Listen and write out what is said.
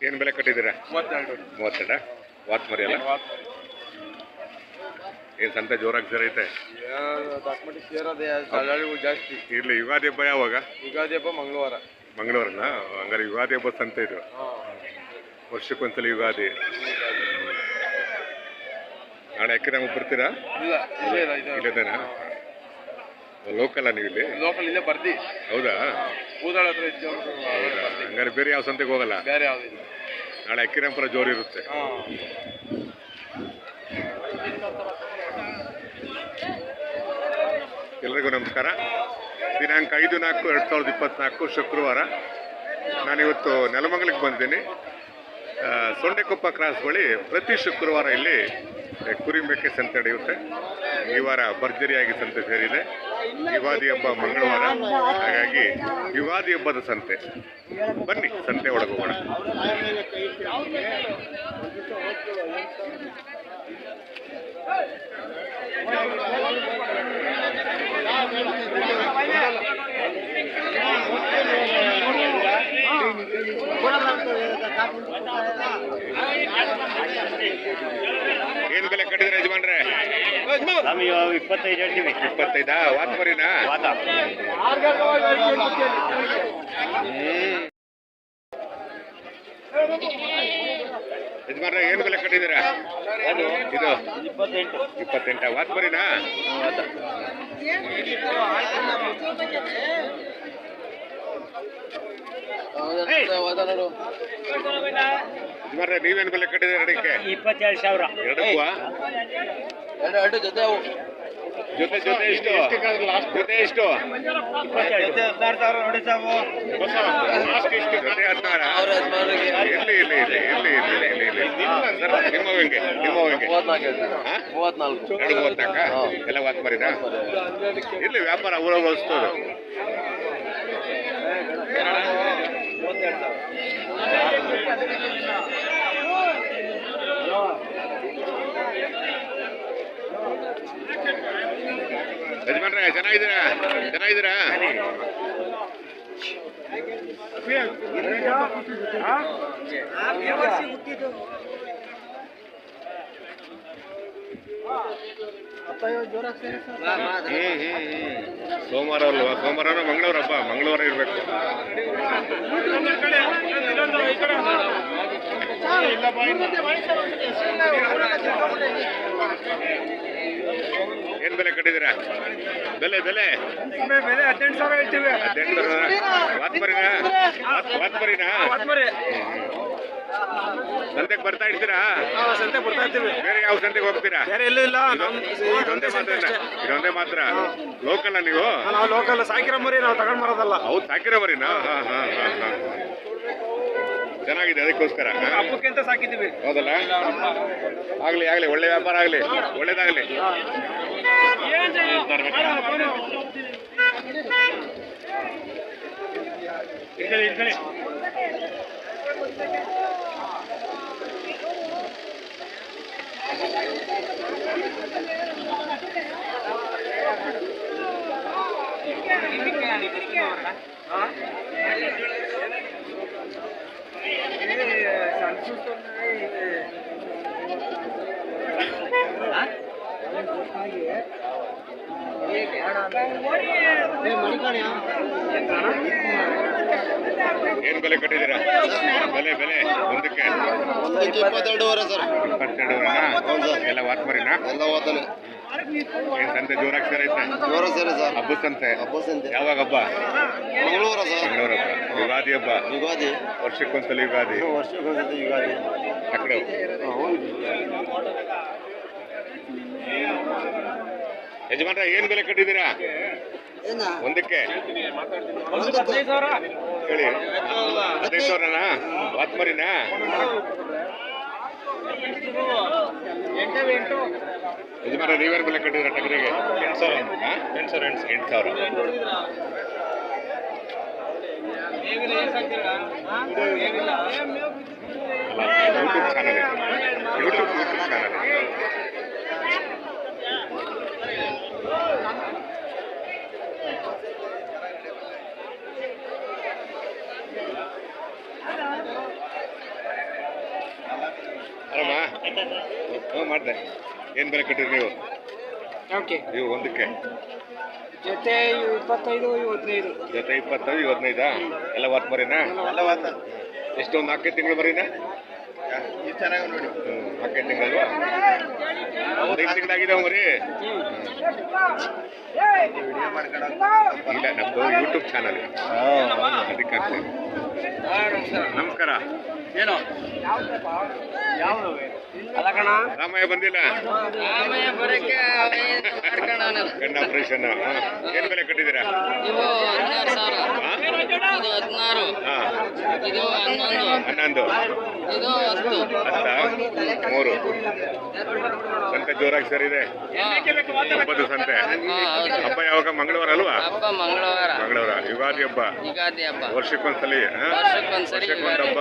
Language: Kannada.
ಕಟ್ಟಿದ್ದೀರಾ? ಮೂವತ್ತೆರಡು. ಮೂವತ್ತೆರಡ? ವಾತ್ ಮರಿ ಅಲ್ಲ? ಏನು ಸಂತೆ ಜೋರಾಗಿ ಸೇರೈತೆ? ಸೇರೋದೇ ಜಾಸ್ತಿ. ಇರ್ಲಿ ಯುಗಾದಿ ಹಬ್ಬ ಯಾವಾಗ? ಯುಗಾದಿ ಹಬ್ಬ ಮಂಗಳವಾರ. ಮಂಗಳವಾರನ? ಹಂಗಾರೆ ಯುಗಾದಿ ಹಬ್ಬ ಸಂತೆ ಇದು. ವರ್ಷಕ್ಕೊಂದ್ಸಲ ಯುಗಾದಿ. ನಾಳೆ ಅಕ್ಕಿ ನಮಗೆ ಬರ್ತೀರಾ? ಇಲ್ಲ ಇಲ್ಲೇ ಇಲ್ಲ ಇದು ನೀವು ಇಲ್ಲಿ? ಲೋಕಲ್ ಇಲ್ಲೇ ಬರ್ದಿ. ಹೌದಾ? ಕೂದಾಳ ಹತ್ರ ಹೌದಾ? ಹಂಗಾರೆ ಬೇರೆ ಯಾವ ಸಂತೆಗೆ ಹೋಗಲ್ಲ? ಬೇರೆ ಯಾವುದಿಲ್ಲ ನಾಳೆ ಅಕ್ಕಿರಂಪುರ ಜೋರು ಇರುತ್ತೆ. ಎಲ್ರಿಗೂ ನಮಸ್ಕಾರ. ದಿನಾಂಕ ಐದು ನಾಲ್ಕು ಎರಡು ಸಾವಿರದ ಇಪ್ಪತ್ನಾಲ್ಕು ಶುಕ್ರವಾರ. ನಾನಿವತ್ತು ನೆಲಮಂಗಲಕ್ಕೆ ಬಂದಿದ್ದೀನಿ. ಸೊಂಡೆಕೊಪ್ಪ ಕ್ರಾಸ್ ಬಳಿ ಪ್ರತಿ ಶುಕ್ರವಾರ ಇಲ್ಲಿ ಕುರಿ ಮೇಕೆ ಸಂತೆ ನಡೆಯುತ್ತೆ. ಈ ವಾರ ಭರ್ಜರಿಯಾಗಿ ಸಂತೆ ಸೇರಿದೆ. ಯುಗಾದಿ ಹಬ್ಬ ಮಂಗಳವಾರ. ಹಾಗಾಗಿ ಯುಗಾದಿ ಹಬ್ಬದ ಸಂತೆ. ಬನ್ನಿ ಸಂತೆ ಒಳಗೆ ಹೋಗೋಣ ಏನ್ ಬೆಲೆ ಕಟ್ಟಿದ್ರೆ ಯಜಮಾನ್ರೆ ನಮಗೆ ಇವಾಗ ಇಪ್ಪತ್ತೈದು ಹೇಳ್ತೀವಿ. ಇಪ್ಪತ್ತೈದಾ? ವಾತ್ ಮರಿನಾ ವಾತ. ಯಜಮಾನ ಏನು ಬೆಲೆ ಕಟ್ಟಿದ್ದೀರಾ? ಅದು? ಇದು? ಇಪ್ಪತ್ತೆಂಟು. ಇಪ್ಪತ್ತೆಂಟ? ವಾತ್ ಮರಿನಾ ನೀವೇನ್ ಬೆಲೆ ಕಟ್ಟಿದ್ರೆ ಸಾವಿರ. ಎರಡಕ್ಕೂ ಎರಡು ಎರಡು ಜೊತೆ ಅವು. ಜೊತೆ ಜೊತೆ ಎಷ್ಟು ಜೊತೆ ಎಷ್ಟು ಸಾವಿರ ಜೊತೆ ಹದಿನಾರ. ಇಲ್ಲಿ ಇಲ್ಲಿ ಇಲ್ಲಿ ಇಲ್ಲಿ ಇರ್ಲಿ ಇರ್ಲಿ ಸರ್. ನಿಮ್ಮ ಹೆಂಗೆ ನಿಮ್ಮ ಹೆಂಗೆ ಮೂವತ್ನಾಲ್ಕು ಹಾ? ಮೂವತ್ನಾಲ್ಕು. ಎರಡು ಮೂವತ್ನಾಲ್ಕ? ಎಲ್ಲ ವಾತ್ ಇಲ್ಲಿ ವ್ಯಾಪಾರ ಊರಾಗ ವಸ್ತುದು ಯಜಮಾನ್ರೆ ಚೆನ್ನಾಗಿದ್ದೀರಾ? ಚೆನ್ನಾಗಿದ್ದೀರಾ? ಹ್ಮ್ ಸೋಮವಾರ ಅಲ್ವಾ? ಸೋಮವಾರ ಮಂಗಳವಾರ ಹಬ್ಬ ಮಂಗಳವಾರ ಇರ್ಬೇಕು. ಏನ್ ಬೆಲೆ ಕಟ್ಟಿದ್ದೀರಾ? ಬೆಲೆ ಬೆಲೆ? ಬೆಲೆ ಹದಿನೆಂಟು ಸಾವಿರ ಹೇಳ್ತೀವಿ. ಹದಿನೆಂಟು ಸಾವಿರ. ಮರಿನಾ ವಾತ್- ವಾತ್ ಮರಿನಾ ಸಂತೆಗೆ ಬರ್ತಾ ಇರ್ತೀರಾ ಸಂತೆ ಬರ್ತಾ ಇರ್ತೀವಿ ಬೇರೆ ಯಾವ ಸಂತೆಗೆ ಹೋಗ್ತೀರಾ? ಬೇರೆ ಎಲ್ಲೂ ಇಲ್ಲ ಇದೊಂದೇ ಮಾತ್ರ ಇದೊಂದೇ ಮಾತ್ರ ಲೋಕಲ್ ನೀವು? ನಾವು ಲೋಕಲ್ ಸಾಕಿರೋ ಮರಿ ನಾವು ತಗೊಂಡ್ ಬರೋದಲ್ಲ. ಹೌದು ಸಾಕಿರೋ ಮರಿನಾ? ಹಾ ಹಾ ಹಾ ಹಾ. ಚೆನ್ನಾಗಿದೆ ಅದಕ್ಕೋಸ್ಕರ. ಹಾ? ಹಬ್ಬಕ್ಕೆ ಅಂತ ಸಾಕಿದ್ದೀವಿ? ಹೌದಲ್ಲ? ಆಗ್ಲಿ ಆಗ್ಲಿ ಒಳ್ಳೆ ವ್ಯಾಪಾರ ಆಗ್ಲಿ. ಒಳ್ಳೇದಾಗ್ಲಿ. மணிக்கானியா ಏನ್ ಬೆಲೆ ಕಟ್ಟಿದ್ದೀರಾ? ಬೆಲೆ ಬೆಲೆ. ಒಂದಕ್ಕೆ ಇಪ್ಪತ್ತೆರಡುವರೆ ಸರ್. ಇಪ್ಪತ್ತೆರಡು ಎಲ್ಲ ವಾತ್ ಮರಿನಾ ಎಲ್ಲ ಓದ್ತಾನೆ ಏನ್ ಸಂತೆ ಜೋರಾಗಿ ಸೇರೈತೆ ಜೋರ ಸೇರಿ ಸರ್. ಹಬ್ಬ ಸಂತೆ? ಹಬ್ಬ ಸಂತೆ. ಯಾವಾಗ ಹಬ್ಬ? ಮಂಗಳವಾರ ಸರ್. ಮಂಗಳವಾರ ಹಬ್ಬ. ಯುಗಾದಿ ಹಬ್ಬ? ಯುಗಾದಿ. ವರ್ಷಕ್ಕೊಂದ್ಸಲ ಯುಗಾದಿ. ವರ್ಷಕ್ಕೊಂದ್ಸಲ ಯುಗಾದಿ. ಅಕ್ಕಡೆ. ಯಜಮಾನ್ರ ಏನ್ ಬೆಲೆ ಕಟ್ಟಿದ್ದೀರಾ? ಒಂದಕ್ಕೆ. ಹೇಳಿ. ಹದಿನೈದು ಸಾವಿರನಾ? ವಾತ್ ಮರಿನಾ ಯಜಮಾನ ನೀವೇನು ಬೆಲೆ ಕಟ್ಟಿದ್ರೆ ಟಗರಿಗೆ? ಎಂಟು ಸಾವಿರ. ಎಂಟು ಸಾವಿರ ಎಂಟು ಸಾವಿರ. ಯೂಟ್ಯೂಬ್ ಚಾನಲ್ ಇದೆ ಯೂಟ್ಯೂಬ್ ಯೂಟ್ಯೂಬ್ ಚಾನಲ್ ಇದೆ ಆರಾಮ ಹ್ಞೂ ಮಾಡಿದೆ. ಏನು ಬೆಲೆ ಕಟ್ಟಿರಿ ನೀವು? ಓಕೆ ನೀವು ಒಂದಕ್ಕೆ? ಜೊತೆ ಇಪ್ಪತ್ತೈದು ಹದಿನೈದು ಜೊತೆ ಇಪ್ಪತ್ತೈದು ಹದಿನೈದಾ ಎಲ್ಲ ವಾತ್ ಬರೀನಾ? ಎಲ್ಲ ವಾತ ಎಷ್ಟು ಒಂದು ನಾಲ್ಕೈದು ತಿಂಗಳು ಬರೀನಾ? ಇದು ಚೆನ್ನಾಗಿ ನೋಡಿ. ಹ್ಞೂ ನಾಲ್ಕೈದು ತಿಂಗಳಲ್ವಾ? ಒಂದು ಐದು ತಿಂಗಳಾಗಿದೆ ಮರಿ. ವಿಡಿಯೋ ಮಾಡ್ಕೊಂಡು ಇಲ್ಲ ನಮ್ಮದು ಯೂಟ್ಯೂಬ್ ಚಾನಲ್ ಅದಕ್ಕೆ ನಮಸ್ಕಾರ. ಏನು? ಕಣ ರಾಮಯ್ಯ ಬಂದಿಲ್ಲ. ಗಂಡ ಆಪರೇಷನ್ ಏನ್ ಬೆಲೆ ಕಟ್ಟಿದ್ದೀರಾ? ಹದಿನಾರು ಇದು ಹನ್ನೊಂದು. ಹನ್ನೊಂದು. ಇದು ಹತ್ತು. ಮೂರು. ಸಂತೆ ಜೋರಾಗಿ ಸರ್ ಇದೆ ಹಬ್ಬದ ಸಂತೆ. ಹಬ್ಬ ಯಾವಾಗ? ಮಂಗಳವಾರ ಅಲ್ವಾ? ಹಬ್ಬ ಮಂಗಳವಾರ. ಮಂಗಳವಾರ. ಯುಗಾದಿ ಹಬ್ಬ. ಯುಗಾದಿ ಹಬ್ಬ. ವರ್ಷಕ್ಕೊಂದ್ಸಲಿ ಹಾ? ವರ್ಷಕ್ಕೊಂದು ಹಬ್ಬ.